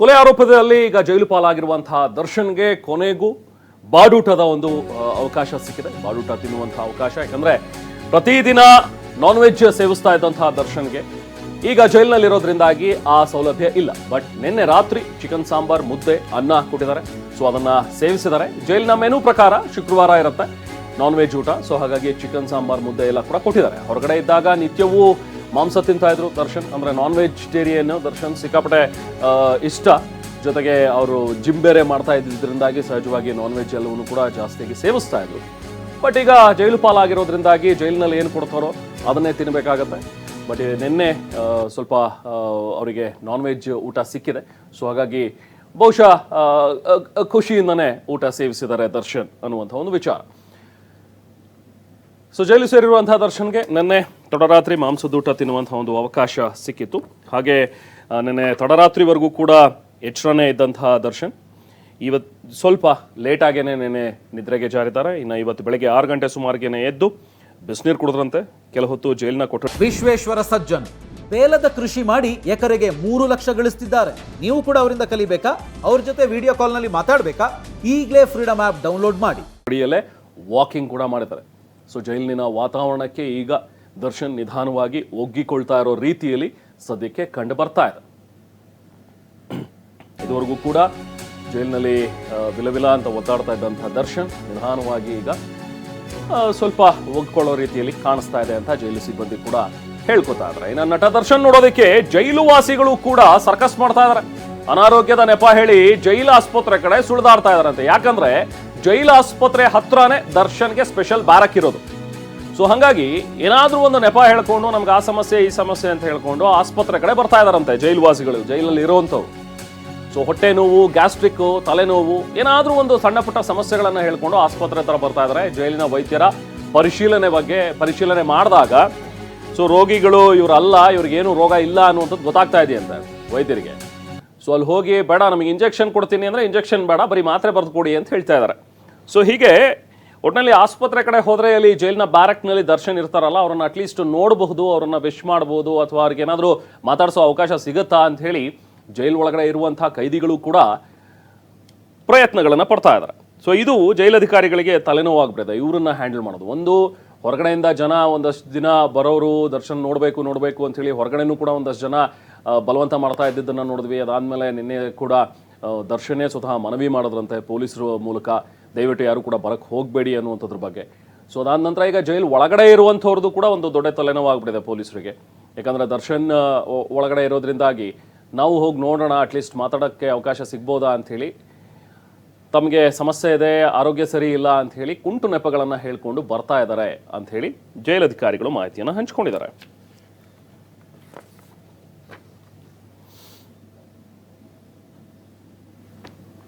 ಕೊಲೆ ಆರೋಪದಲ್ಲಿ ಈಗ ಜೈಲು ಪಾಲಾಗಿರುವಂತಹ ದರ್ಶನ್ಗೆ ಕೊನೆಗೂ ಬಾಡೂಟದ ಒಂದು ಅವಕಾಶ ಸಿಕ್ಕಿದೆ. ಬಾಡೂಟ ತಿನ್ನುವಂತಹ ಅವಕಾಶ. ಯಾಕಂದ್ರೆ ಪ್ರತಿದಿನ ನಾನ್ ವೆಜ್ ಸೇವಿಸ್ತಾ ಇದ್ದಂತಹ ದರ್ಶನ್ಗೆ ಈಗ ಜೈಲಿನಲ್ಲಿರೋದ್ರಿಂದಾಗಿ ಆ ಸೌಲಭ್ಯ ಇಲ್ಲ. ಬಟ್ ನಿನ್ನೆ ರಾತ್ರಿ ಚಿಕನ್ ಸಾಂಬಾರ್, ಮುದ್ದೆ, ಅನ್ನ ಕೊಟ್ಟಿದ್ದಾರೆ. ಸೊ ಅದನ್ನ ಸೇವಿಸಿದ್ದಾರೆ. ಜೈಲಿನ ಮೆನು ಪ್ರಕಾರ ಶುಕ್ರವಾರ ಇರುತ್ತೆ ನಾನ್ ವೆಜ್ ಊಟ. ಸೊ ಹಾಗಾಗಿ ಚಿಕನ್ ಸಾಂಬಾರ್, ಮುದ್ದೆ ಎಲ್ಲ ಕೂಡ ಕೊಟ್ಟಿದ್ದಾರೆ. ಹೊರಗಡೆ ಇದ್ದಾಗ ನಿತ್ಯವೂ ಮಾಂಸ ತಿಂತಾ ಇದ್ರು ದರ್ಶನ್, ಅಂದ್ರೆ ನಾನ್ ವೆಜಿಟೇರಿಯನ್ ದರ್ಶನ್. ಸಿಕ್ಕಾಪಟ್ಟೆ ಇಷ್ಟ. ಜೊತೆಗೆ ಅವರು ಜಿಮ್ ಬೇರೆ ಮಾಡ್ತಾ ಇದ್ದಿದ್ದರಿಂದಾಗಿ ಸಹಜವಾಗಿ ನಾನ್ ವೆಜ್ ಎಲ್ಲವನ್ನೂ ಕೂಡ ಜಾಸ್ತಿಯಾಗಿ ಸೇವಿಸ್ತಾ ಇದ್ರು. ಬಟ್ ಈಗ ಜೈಲು ಪಾಲಾಗಿರೋದ್ರಿಂದಾಗಿ ಜೈಲಿನಲ್ಲಿ ಏನು ಕೊಡ್ತಾರೋ ಅದನ್ನೇ ತಿನ್ನಬೇಕಾಗತ್ತೆ ಬಟ್ ನಿನ್ನೆ ಸ್ವಲ್ಪ ಅವರಿಗೆ ನಾನ್ ವೆಜ್ ಊಟ ಸಿಕ್ಕಿದೆ. ಸೊ ಹಾಗಾಗಿ ಬಹುಶಃ ಖುಷಿಯಿಂದನೇ ಊಟ ಸೇವಿಸಿದ್ದಾರೆ ದರ್ಶನ್ ಅನ್ನುವಂಥ ಒಂದು ವಿಚಾರ. ಸೊ ಜೈಲು ಸೇರಿರುವಂತಹ ದರ್ಶನ್ಗೆ ನಿನ್ನೆ ತಡರಾತ್ರಿ ಮಾಂಸದೂಟ ತಿನ್ನುವಂಥ ಒಂದು ಅವಕಾಶ ಸಿಕ್ಕಿತ್ತು. ಹಾಗೆ ನೆನೆ ನಿನ್ನೆ ತಡರಾತ್ರಿವರೆಗೂ ಕೂಡ ಎಚ್ಚರನೇ ಇದ್ದಂತಹ ದರ್ಶನ್ ಇವತ್ತು ಸ್ವಲ್ಪ ಲೇಟ್ ನೆನೆ ನಿದ್ರೆಗೆ ಜಾರಿದ್ದಾರೆ. ಇನ್ನು ಇವತ್ತು ಬೆಳಗ್ಗೆ ಆರು ಗಂಟೆ ಸುಮಾರಿಗೆನೆ ಎದ್ದು ಬಿಸಿನೀರು ಕುಡಿದ್ರಂತೆ. ಕೆಲ ಹೊತ್ತು ಜೈಲಿನ ಕೊಟ್ಟರು ವಿಶ್ವೇಶ್ವರ ಸಜ್ಜನ್ ಬೇಲದ ಕೃಷಿ ಮಾಡಿ ಎಕರೆಗೆ ಮೂರು ಲಕ್ಷ ಗಳಿಸ್ತಿದ್ದಾರೆ. ನೀವು ಕೂಡ ಅವರಿಂದ ಕಲಿಬೇಕಾ? ಅವ್ರ ಜೊತೆ ವಿಡಿಯೋ ಕಾಲ್ನಲ್ಲಿ ಮಾತಾಡಬೇಕಾ? ಈಗಲೇ ಫ್ರೀಡಮ್ ಆ್ಯಪ್ ಡೌನ್ಲೋಡ್ ಮಾಡಿ. ವಾಕಿಂಗ್ ಕೂಡ ಮಾಡಿದ್ದಾರೆ. ಸೊ ಜೈಲಿನ ವಾತಾವರಣಕ್ಕೆ ಈಗ ದರ್ಶನ್ ನಿಧಾನವಾಗಿ ಒಗ್ಗಿಕೊಳ್ತಾ ಇರೋ ರೀತಿಯಲ್ಲಿ ಸದ್ಯಕ್ಕೆ ಕಂಡು ಬರ್ತಾ ಇದೆ. ಇದುವರೆಗೂ ಕೂಡ ಜೈಲಿನಲ್ಲಿ ವಿಲವಿಲ ಅಂತ ಒದ್ದಾಡ್ತಾ ಇದ್ದಂಥ ದರ್ಶನ್ ನಿಧಾನವಾಗಿ ಈಗ ಸ್ವಲ್ಪ ಒಗ್ಕೊಳ್ಳೋ ರೀತಿಯಲ್ಲಿ ಕಾಣಿಸ್ತಾ ಇದೆ ಅಂತ ಜೈಲು ಸಿಬ್ಬಂದಿ ಕೂಡ ಹೇಳ್ಕೊತಾ ಇದ್ದಾರೆ. ಇನ್ನು ನಟ ದರ್ಶನ್ ನೋಡೋದಕ್ಕೆ ಜೈಲು ವಾಸಿಗಳು ಕೂಡ ಸರ್ಕಸ್ ಮಾಡ್ತಾ ಇದ್ದಾರೆ. ಅನಾರೋಗ್ಯದ ನೆಪ ಹೇಳಿ ಜೈಲು ಆಸ್ಪತ್ರೆ ಕಡೆ ಸುಳಿದಾಡ್ತಾ ಇದಾರಂತೆ ಯಾಕಂದ್ರೆ ಜೈಲು ಆಸ್ಪತ್ರೆ ಹತ್ರನೇ ದರ್ಶನ್ಗೆ ಸ್ಪೆಷಲ್ ಬ್ಯಾರಕ್ ಇರೋದು. ಸೊ ಹಾಗಾಗಿ ಏನಾದರೂ ಒಂದು ನೆಪ ಹೇಳ್ಕೊಂಡು ನಮ್ಗೆ ಆ ಸಮಸ್ಯೆ, ಈ ಸಮಸ್ಯೆ ಅಂತ ಹೇಳ್ಕೊಂಡು ಆಸ್ಪತ್ರೆ ಕಡೆ ಬರ್ತಾ ಇದಾರಂತೆ ಜೈಲು ವಾಸಿಗಳು ಜೈಲಲ್ಲಿ ಇರುವಂಥವ್ರು ಸೊ ಹೊಟ್ಟೆ ನೋವು ಗ್ಯಾಸ್ಟ್ರಿಕ್ ತಲೆನೋವು, ಏನಾದರೂ ಒಂದು ಸಣ್ಣ ಪುಟ್ಟ ಸಮಸ್ಯೆಗಳನ್ನು ಹೇಳ್ಕೊಂಡು ಆಸ್ಪತ್ರೆ ಹತ್ರ ಬರ್ತಾ ಇದ್ದಾರೆ ಜೈಲಿನ ವೈದ್ಯರ ಪರಿಶೀಲನೆ ಬಗ್ಗೆ, ಪರಿಶೀಲನೆ ಮಾಡಿದಾಗ ಸೊ ರೋಗಿಗಳು ಇವರಲ್ಲ, ಇವ್ರಿಗೇನು ರೋಗ ಇಲ್ಲ ಅನ್ನುವಂಥದ್ದು ಗೊತ್ತಾಗ್ತಾ ಇದೆಯಂತೆ ವೈದ್ಯರಿಗೆ. ಸೊ ಅಲ್ಲಿ ಹೋಗಿ ಬೇಡ, ನಮಗೆ ಇಂಜೆಕ್ಷನ್ ಕೊಡ್ತೀನಿ ಅಂದರೆ ಇಂಜೆಕ್ಷನ್ ಬೇಡ, ಬರೀ ಮಾತ್ರೆ ಬರೆದು ಕೊಡಿ ಅಂತ ಹೇಳ್ತಾ ಇದ್ದಾರೆ ಸೊ ಹೀಗೆ ಒಟ್ಟಿನಲ್ಲಿ ಆಸ್ಪತ್ರೆ ಕಡೆ ಹೋದರೆ ಅಲ್ಲಿ ಜೈಲಿನ ಬ್ಯಾರಕ್ನಲ್ಲಿ ದರ್ಶನ್ ಇರ್ತಾರಲ್ಲ, ಅವ್ರನ್ನ ಅಟ್ಲೀಸ್ಟ್ ನೋಡಬಹುದು, ಅವ್ರನ್ನ ವಿಶ್ ಮಾಡಬಹುದು ಅಥವಾ ಅವ್ರಿಗೆ ಏನಾದರೂ ಮಾತಾಡಿಸೋ ಅವಕಾಶ ಸಿಗುತ್ತಾ ಅಂತ ಹೇಳಿ ಜೈಲ್ ಒಳಗಡೆ ಇರುವಂತಹ ಕೈದಿಗಳು ಕೂಡ ಪ್ರಯತ್ನಗಳನ್ನು ಪಡ್ತಾ ಇದ್ದಾರೆ ಸೊ ಇದು ಜೈಲಧಿಕಾರಿಗಳಿಗೆ ತಲೆನೋವಾಗ್ಬಿಟ್ಟಿದೆ. ಇವರನ್ನ ಹ್ಯಾಂಡಲ್ ಮಾಡೋದು. ಒಂದು, ಹೊರಗಡೆಯಿಂದ ಜನ ಒಂದಷ್ಟು ದಿನ ಬರೋರು ದರ್ಶನ್ ನೋಡಬೇಕು ನೋಡಬೇಕು ಅಂತೇಳಿ ಹೊರಗಡೆನೂ ಕೂಡ ಒಂದಷ್ಟು ಜನ ಬಲವಂತ ಮಾಡ್ತಾ ಇದ್ದಿದ್ದನ್ನು ನೋಡಿದ್ವಿ. ಅದಾದಮೇಲೆ ನಿನ್ನೆ ಕೂಡ ದರ್ಶನೇ ಸ್ವತಃ ಮನವಿ ಮಾಡಿದ್ರಂತೆ ಪೊಲೀಸರು ಮೂಲಕ. ದಯವಿಟ್ಟು ಯಾರು ಕೂಡ ಬರಕ್ಕೆ ಹೋಗಬೇಡಿ ಅನ್ನುವಂಥದ್ರ ಬಗ್ಗೆ. ಸೊ ಅದಾದ ನಂತರ ಈಗ ಜೈಲ್ ಒಳಗಡೆ ಇರುವಂಥವ್ರದ್ದು ಕೂಡ ಒಂದು ದೊಡ್ಡ ತಲೆನೋವಾಗ್ಬಿಟ್ಟಿದೆ ಪೊಲೀಸರಿಗೆ. ಯಾಕಂದರೆ ದರ್ಶನ್ ಒಳಗಡೆ ಇರೋದ್ರಿಂದಾಗಿ ನಾವು ಹೋಗಿ ನೋಡೋಣ ಅಟ್ಲೀಸ್ಟ್ ಮಾತಾಡೋಕ್ಕೆ ಅವಕಾಶ ಸಿಗ್ಬೋದಾ ಅಂಥೇಳಿ. ತಮಗೆ ಸಮಸ್ಯೆ ಇದೆ, ಆರೋಗ್ಯ ಸರಿ ಇಲ್ಲ ಅಂತ ಹೇಳಿ ಕುಂಟು ನೆಪಗಳನ್ನು ಹೇಳ್ಕೊಂಡು ಬರ್ತಾ ಇದ್ದಾರೆ ಅಂಥೇಳಿ ಜೈಲ್ ಅಧಿಕಾರಿಗಳು ಮಾಹಿತಿಯನ್ನು ಹಂಚ್ಕೊಂಡಿದ್ದಾರೆ.